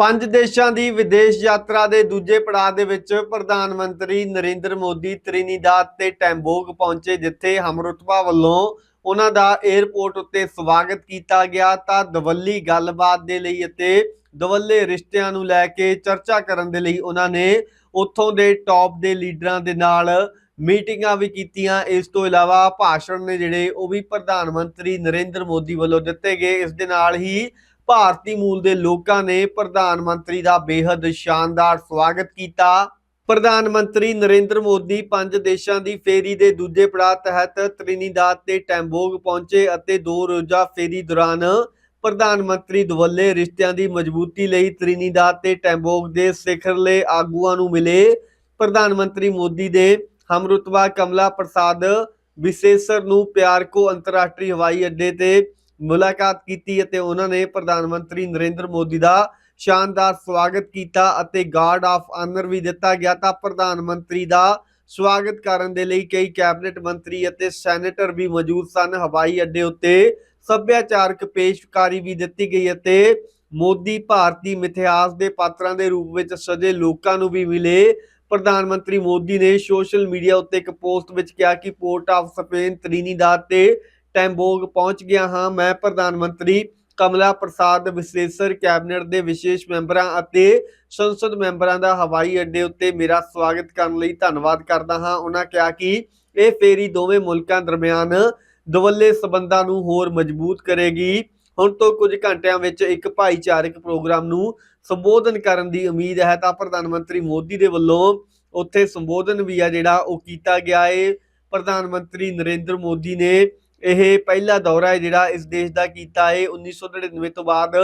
ਪੰਜ ਦੇਸ਼ਾਂ ਦੀ ਵਿਦੇਸ਼ ਯਾਤਰਾ ਦੇ ਦੂਜੇ ਪੜਾਅ ਦੇ ਵਿੱਚ ਪ੍ਰਧਾਨ ਮੰਤਰੀ ਨਰਿੰਦਰ ਮੋਦੀ ਤ੍ਰਿਨੀਦਾਦ ਤੇ ਟੈਂਬੋਗ ਪਹੁੰਚੇ, ਜਿੱਥੇ ਹਮਰੁਤਬਾ ਵੱਲੋਂ ਉਹਨਾਂ ਦਾ 에ਅਰਪੋਰਟ ਉੱਤੇ ਸਵਾਗਤ ਕੀਤਾ ਗਿਆ। ਤਾਂ ਦਵੱਲੀ ਗੱਲਬਾਤ ਦੇ ਲਈ ਅਤੇ ਦਵੱਲੇ ਰਿਸ਼ਤਿਆਂ ਨੂੰ ਲੈ ਕੇ ਚਰਚਾ ਕਰਨ ਦੇ ਲਈ ਉਹਨਾਂ ਨੇ ਉੱਥੋਂ ਦੇ ਟੌਪ ਦੇ ਲੀਡਰਾਂ ਦੇ ਨਾਲ ਮੀਟਿੰਗਾਂ ਵੀ ਕੀਤੀਆਂ। ਇਸ ਤੋਂ ਇਲਾਵਾ ਭਾਸ਼ਣ ਨੇ ਜਿਹੜੇ ਉਹ ਵੀ ਪ੍ਰਧਾਨ ਮੰਤਰੀ ਨਰਿੰਦਰ ਮੋਦੀ ਵੱਲੋਂ ਦਿੱਤੇ ਗਏ। ਇਸ ਦੇ ਨਾਲ ਹੀ ਭਾਰਤੀ ਮੂਲ ਦੇ ਲੋਕਾਂ ਨੇ ਪ੍ਰਧਾਨ ਮੰਤਰੀ ਦਾ ਬੇहद ਸ਼ਾਨਦਾਰ ਸਵਾਗਤ ਕੀਤਾ। ਪ੍ਰਧਾਨ ਮੰਤਰੀ ਨਰਿੰਦਰ ਮੋਦੀ ਪੰਜ ਦੇਸ਼ਾਂ ਦੀ ਫੇਰੀ ਦੇ ਦੂਜੇ ਪੜਾਅ ਤਹਿਤ ਤ੍ਰਿਨੀਦਾਦ ਤੇ ਟੈਂਬੋਗ ਪਹੁੰਚੇ ਅਤੇ ਦੋ ਰੋਜ਼ਾ ਫੇਰੀ ਦੌਰਾਨ ਪ੍ਰਧਾਨ ਮੰਤਰੀ ਦਵੱਲੇ ਰਿਸ਼ਤਿਆਂ ਦੀ ਮਜ਼ਬੂਤੀ ਲਈ ਤ੍ਰਿਨੀਦਾਦ ਤੇ ਟੈਂਬੋਗ ਦੇ ਸਿਖਰਲੇ ਆਗੂਆਂ ਨੂੰ ਮਿਲੇ। ਪ੍ਰਧਾਨ ਮੰਤਰੀ ਮੋਦੀ ਦੇ ਹਮਰੁਤਬਾ ਕਮਲਾ ਪ੍ਰਸਾਦ, ਵਿਸ਼ੇਸ਼ਰ ਨੂੰ ਪਿਆਰਕੋ ਅੰਤਰਰਾਸ਼ਟਰੀ ਹਵਾਈ ਅੱਡੇ ਤੇ ਮੁਲਾਕਾਤ ਕੀਤੀ ਅਤੇ ਉਹਨਾਂ ਨੇ ਪ੍ਰਧਾਨ ਮੰਤਰੀ ਨਰਿੰਦਰ ਮੋਦੀ ਦਾ ਸ਼ਾਨਦਾਰ ਸਵਾਗਤ ਕੀਤਾ ਅਤੇ ਗਾਰਡ ਆਫ ਆਨਰ ਵੀ ਦਿੱਤਾ ਗਿਆ ਤਾਂ ਪ੍ਰਧਾਨ ਮੰਤਰੀ ਦਾ ਸਵਾਗਤ ਕਰਨ ਦੇ ਲਈ ਕਈ ਕੈਬਨਿਟ ਮੰਤਰੀ ਅਤੇ ਸੈਨੇਟਰ ਵੀ ਮੌਜੂਦ ਸਨ। ਹਵਾਈ ਅੱਡੇ ਉੱਤੇ ਸੱਭਿਆਚਾਰਕ ਪੇਸ਼ਕਾਰੀ ਵੀ ਦਿੱਤੀ ਗਈ ਅਤੇ ਮੋਦੀ ਭਾਰਤੀ ਮਿਥਿਹਾਸ ਦੇ ਪਾਤਰਾਂ ਦੇ ਰੂਪ ਵਿੱਚ ਸਜੇ ਲੋਕਾਂ ਨੂੰ ਵੀ ਮਿਲੇ। ਪ੍ਰਧਾਨ ਮੰਤਰੀ ਮੋਦੀ ਨੇ ਸੋਸ਼ਲ ਮੀਡੀਆ ਉੱਤੇ ਇੱਕ ਪੋਸਟ ਵਿੱਚ ਕਿਹਾ ਕਿ ਪੋਰਟ ਆਫ ਸਪੇਨ ਤ੍ਰਿਨੀਦਾਦ ਤੇ ਟੈਂਬੋਗ ਪਹੁੰਚ ਗਿਆ ਹਾਂ। ਮੈਂ ਪ੍ਰਧਾਨ ਮੰਤਰੀ ਕਮਲਾ ਪ੍ਰਸਾਦ ਵਿਸ਼ੇਸ਼ਰ ਕੈਬਨਿਟ ਦੇ ਵਿਸ਼ੇਸ਼ ਮੈਂਬਰਾਂ ਅਤੇ ਸੰਸਦ ਮੈਂਬਰਾਂ ਦਾ ਹਵਾਈ ਅੱਡੇ ਉੱਤੇ ਮੇਰਾ ਸਵਾਗਤ ਕਰਨ ਲਈ ਧੰਨਵਾਦ ਕਰਦਾ ਹਾਂ। ਉਹਨਾਂ ਕਿਹਾ ਕਿ ਇਹ ਫੇਰੀ ਦੋਵੇਂ ਮੁਲਕਾਂ ਦਰਮਿਆਨ ਦਵੱਲੇ ਸਬੰਧਾਂ ਨੂੰ ਹੋਰ ਮਜ਼ਬੂਤ ਕਰੇਗੀ। ਹੁਣ ਤੋਂ ਕੁਝ ਘੰਟਿਆਂ ਵਿੱਚ ਇੱਕ ਭਾਈਚਾਰਕ ਪ੍ਰੋਗਰਾਮ ਨੂੰ ਸੰਬੋਧਨ ਕਰਨ ਦੀ ਉਮੀਦ ਹੈ ਤਾਂ ਪ੍ਰਧਾਨ ਮੰਤਰੀ ਮੋਦੀ ਦੇ ਵੱਲੋਂ ਉੱਥੇ ਸੰਬੋਧਨ ਵੀ ਆ ਜਿਹੜਾ ਉਹ ਕੀਤਾ ਗਿਆ ਏ। ਪ੍ਰਧਾਨ ਮੰਤਰੀ ਨਰਿੰਦਰ ਮੋਦੀ ਨੇ ਇਹ ਪਹਿਲਾ ਦੌਰਾ ਹੈ ਜਿਹੜਾ ਇਸ ਦੇਸ਼ ਦਾ ਕੀਤਾ ਹੈ। 1999 ਤੋਂ ਬਾਅਦ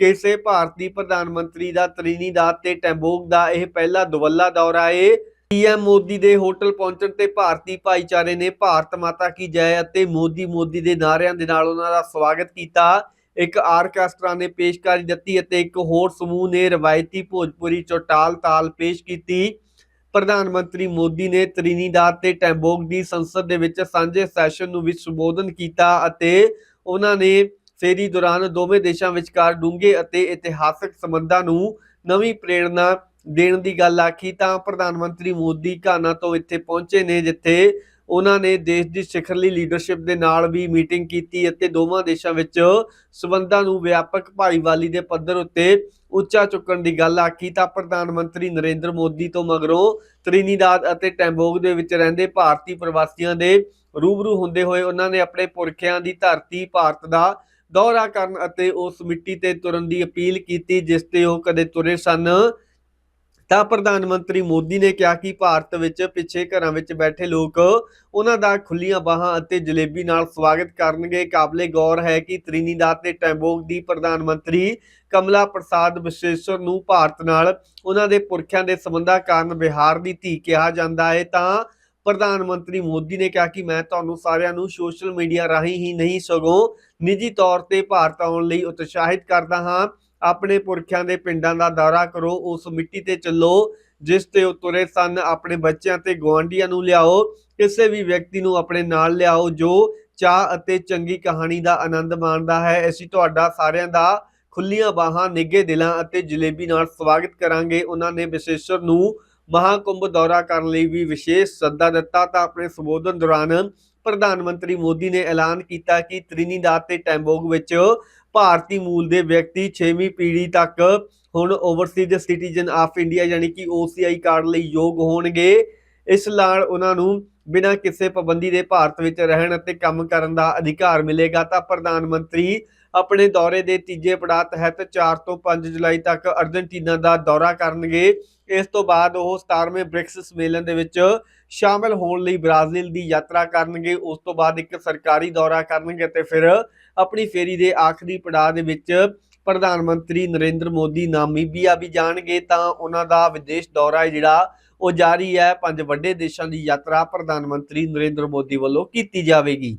ਕਿਸੇ ਭਾਰਤੀ ਪ੍ਰਧਾਨ ਮੰਤਰੀ ਦਾ ਤ੍ਰਿਨੀਦਾਦ ਤੇ ਟੈਂਬੋਗ ਦਾ ਇਹ ਪਹਿਲਾ ਦਵੱਲਾ ਦੌਰਾ ਹੈ। ਪੀਐਮ ਮੋਦੀ ਦੇ ਹੋਟਲ ਪਹੁੰਚਣ ਤੇ ਭਾਰਤੀ ਭਾਈਚਾਰੇ ਨੇ ਭਾਰਤ ਮਾਤਾ ਕੀ ਜੈ ਅਤੇ ਮੋਦੀ ਮੋਦੀ ਦੇ ਨਾਅਰਿਆਂ ਦੇ ਨਾਲ ਉਹਨਾਂ ਦਾ ਸਵਾਗਤ ਕੀਤਾ। ਇੱਕ ਆਰਕੈਸਟਰਾ ਨੇ ਪੇਸ਼ਕਾਰੀ ਦਿੱਤੀ ਅਤੇ ਇੱਕ ਹੋਰ ਸਮੂਹ ਨੇ ਰਵਾਇਤੀ ਭੋਜਪੁਰੀ ਚੌਟਾਲ ਤਾਲ ਪੇਸ਼ ਕੀਤੀ। ਪ੍ਰਧਾਨ ਮੰਤਰੀ ਮੋਦੀ ਨੇ ਤ੍ਰਿਨੀਦਾਦ ਤੇ ਟੈਂਬੋਗ ਦੀ ਸੰਸਦ ਦੇ ਵਿੱਚ ਸਾਂਝੇ ਸੈਸ਼ਨ ਨੂੰ ਵੀ ਸੰਬੋਧਨ ਕੀਤਾ ਅਤੇ ਉਹਨਾਂ ਨੇ ਫੇਰੀ ਦੌਰਾਨ ਦੋਵੇਂ ਦੇਸ਼ਾਂ ਵਿਚਕਾਰ ਡੂੰਘੇ ਅਤੇ ਇਤਿਹਾਸਕ ਸੰਬੰਧਾਂ ਨੂੰ ਨਵੀਂ ਪ੍ਰੇਰਣਾ ਦੇਣ ਦੀ ਗੱਲ ਆਖੀ ਤਾਂ ਪ੍ਰਧਾਨ ਮੰਤਰੀ ਮੋਦੀ ਘਾਨਾ ਤੋਂ ਇੱਥੇ ਪਹੁੰਚੇ ਨੇ, ਜਿੱਥੇ ਉਹਨਾਂ ਨੇ ਦੇਸ਼ ਦੀ ਸਿਖਰਲੀ ਲੀਡਰਸ਼ਿਪ ਦੇ ਨਾਲ ਵੀ ਮੀਟਿੰਗ ਕੀਤੀ ਅਤੇ ਦੋਵਾਂ ਦੇਸ਼ਾਂ ਵਿੱਚ ਸਬੰਧਾਂ ਨੂੰ ਵਿਆਪਕ ਭਾਈਵਾਲੀ ਦੇ ਪੱਧਰ ਉੱਤੇ ਉੱਚਾ ਚੁੱਕਣ ਦੀ ਗੱਲ ਆਖੀ ਤਾਂ ਪ੍ਰਧਾਨ ਮੰਤਰੀ ਨਰਿੰਦਰ ਮੋਦੀ ਤੋਂ ਮਗਰੋਂ ਤ੍ਰਿਨੀਦਾਦ ਅਤੇ ਟੈਂਬੋਗ ਦੇ ਵਿੱਚ ਰਹਿੰਦੇ ਭਾਰਤੀ ਪ੍ਰਵਾਸੀਆਂ ਦੇ ਰੂਬਰੂ ਹੁੰਦੇ ਹੋਏ ਉਹਨਾਂ ਨੇ ਆਪਣੇ ਪੁਰਖਿਆਂ ਦੀ ਧਰਤੀ ਭਾਰਤ ਦਾ ਦੌਰਾ ਕਰਨ ਅਤੇ ਉਸ ਮਿੱਟੀ ਤੇ ਤੁਰਨ ਦੀ ਅਪੀਲ ਕੀਤੀ, ਜਿਸ ਤੇ ਉਹ ਕਦੇ ਤੁਰੇ ਸਨ। ਤਾਂ ਪ੍ਰਧਾਨ ਮੰਤਰੀ ਮੋਦੀ ਨੇ ਕਿਹਾ ਕਿ ਭਾਰਤ ਵਿੱਚ ਪਿੱਛੇ ਘਰਾਂ ਵਿੱਚ ਬੈਠੇ ਲੋਕ ਉਹਨਾਂ ਦਾ ਖੁੱਲੀਆਂ ਬਾਹਾਂ ਅਤੇ ਜਲੇਬੀ ਨਾਲ ਸਵਾਗਤ ਕਰਨਗੇ। ਕਾਬਲੇ ਗੌਰ ਹੈ ਕਿ ਤ੍ਰਿਨੀਦਾਦ ਤੇ ਟੈਂਬੋਗ ਦੀ ਪ੍ਰਧਾਨ ਮੰਤਰੀ ਕਮਲਾ ਪ੍ਰਸਾਦ ਵਿਸ਼ੇਸ਼ਰ ਨੂੰ ਭਾਰਤ ਨਾਲ ਉਹਨਾਂ ਦੇ ਪੁਰਖਿਆਂ ਦੇ ਸੰਬੰਧਾਂ ਕਾਰਨ ਬਿਹਾਰ ਦੀ ਧੀ ਕਿਹਾ ਜਾਂਦਾ ਹੈ। ਤਾਂ ਪ੍ਰਧਾਨ ਮੰਤਰੀ ਮੋਦੀ ਨੇ ਕਿਹਾ ਕਿ ਮੈਂ ਤੁਹਾਨੂੰ ਸਾਰਿਆਂ ਨੂੰ ਸੋਸ਼ਲ ਮੀਡੀਆ ਰਾਹੀਂ ਹੀ ਨਹੀਂ ਸਗੋਂ ਨਿੱਜੀ ਤੌਰ ਤੇ ਭਾਰਤ ਆਉਣ ਲਈ ਉਤਸ਼ਾਹਿਤ ਕਰਦਾ ਹਾਂ। ਆਪਣੇ ਪੁਰਖਿਆਂ ਦੇ ਪਿੰਡਾਂ ਦਾ ਦੌਰਾ ਕਰੋ, ਉਸ ਮਿੱਟੀ ਤੇ ਚੱਲੋ, ਜਿਸ ਤੇ ਉਹ ਤੁਰੇ ਸਨ, ਆਪਣੇ ਬੱਚਿਆਂ ਤੇ ਗੁਆਂਢੀਆਂ ਨੂੰ ਲਿਆਓ, ਕਿਸੇ ਵੀ ਵਿਅਕਤੀ ਨੂੰ ਆਪਣੇ ਨਾਲ ਲਿਆਓ, ਜੋ ਚਾਹ ਅਤੇ ਚੰਗੀ ਕਹਾਣੀ ਦਾ ਆਨੰਦ ਮਾਣਦਾ ਹੈ। ਅਸੀਂ ਤੁਹਾਡਾ ਸਾਰਿਆਂ ਦਾ ਖੁੱਲੀਆਂ ਬਾਹਾਂ, ਨਿੱਘੇ ਦਿਲਾਂ ਅਤੇ ਜਲੇਬੀ ਨਾਲ ਸਵਾਗਤ ਕਰਾਂਗੇ। ਉਹਨਾਂ ਨੇ ਵਿਸ਼ੇਸ਼ਰ ਨੂੰ ਮਹਾਕੁੰਭ ਦੌਰਾ ਕਰਨ ਲਈ ਵੀ ਵਿਸ਼ੇਸ਼ ਸੱਦਾ ਦਿੱਤਾ। ਤਾਂ ਆਪਣੇ ਸੰਬੋਧਨ ਦੌਰਾਨ ਪ੍ਰਧਾਨ ਮੰਤਰੀ ਮੋਦੀ ਨੇ ਐਲਾਨ ਕੀਤਾ ਕਿ ਤ੍ਰਿਨੀਦਾਦ ਤੇ ਟੈਂਬੋਗ ਵਿੱਚ ਭਾਰਤੀ ਮੂਲ ਦੇ ਵਿਅਕਤੀ 6ਵੀਂ ਪੀੜ੍ਹੀ ਤੱਕ ਹੁਣ ਓਵਰਸੀਜ਼ ਸਿਟੀਜ਼ਨ ਆਫ ਇੰਡੀਆ ਯਾਨੀ ਕਿ OCI ਕਾਰਡ ਲਈ ਯੋਗ ਹੋਣਗੇ। ਇਸ ਨਾਲ ਉਹਨਾਂ ਨੂੰ ਬਿਨਾਂ ਕਿਸੇ ਪਾਬੰਦੀ ਦੇ ਭਾਰਤ ਵਿੱਚ ਰਹਿਣ ਅਤੇ ਕੰਮ ਕਰਨ ਦਾ ਅਧਿਕਾਰ ਮਿਲੇਗਾ। ਤਾਂ ਪ੍ਰਧਾਨ ਮੰਤਰੀ ਆਪਣੇ ਦੌਰੇ ਦੇ ਤੀਜੇ ਪੜਾਅ ਤਹਿਤ 4 ਤੋਂ 5 ਜੁਲਾਈ ਤੱਕ ਅਰਜਨਟੀਨਾ ਦਾ ਦੌਰਾ ਕਰਨਗੇ। ਇਸ ਤੋਂ ਬਾਅਦ ਉਹ 17ਵੇਂ ਬ੍ਰਿਕਸ ਸੰਮੇਲਨ ਦੇ ਵਿੱਚ ਸ਼ਾਮਲ ਹੋਣ ਲਈ ਬ੍ਰਾਜ਼ੀਲ ਦੀ ਯਾਤਰਾ ਕਰਨਗੇ। ਉਸ ਤੋਂ ਬਾਅਦ ਇੱਕ ਸਰਕਾਰੀ ਦੌਰਾ ਕਰਨਗੇ ਤੇ ਫਿਰ ਆਪਣੀ ਫੇਰੀ ਦੇ ਆਖਰੀ ਪੜਾਅ ਦੇ ਵਿੱਚ ਪ੍ਰਧਾਨ ਮੰਤਰੀ ਨਰਿੰਦਰ ਮੋਦੀ, ਨਾਮੀਬੀਆ ਵੀ ਜਾਣਗੇ। ਤਾਂ ਉਹਨਾਂ ਦਾ ਵਿਦੇਸ਼ ਦੌਰਾ ਹੈ ਜਿਹੜਾ ਉਹ ਜਾਰੀ ਹੈ। ਪੰਜ ਵੱਡੇ ਦੇਸ਼ਾਂ ਦੀ ਯਾਤਰਾ ਪ੍ਰਧਾਨ ਮੰਤਰੀ ਨਰਿੰਦਰ ਮੋਦੀ ਵੱਲੋਂ ਕੀਤੀ ਜਾਵੇਗੀ।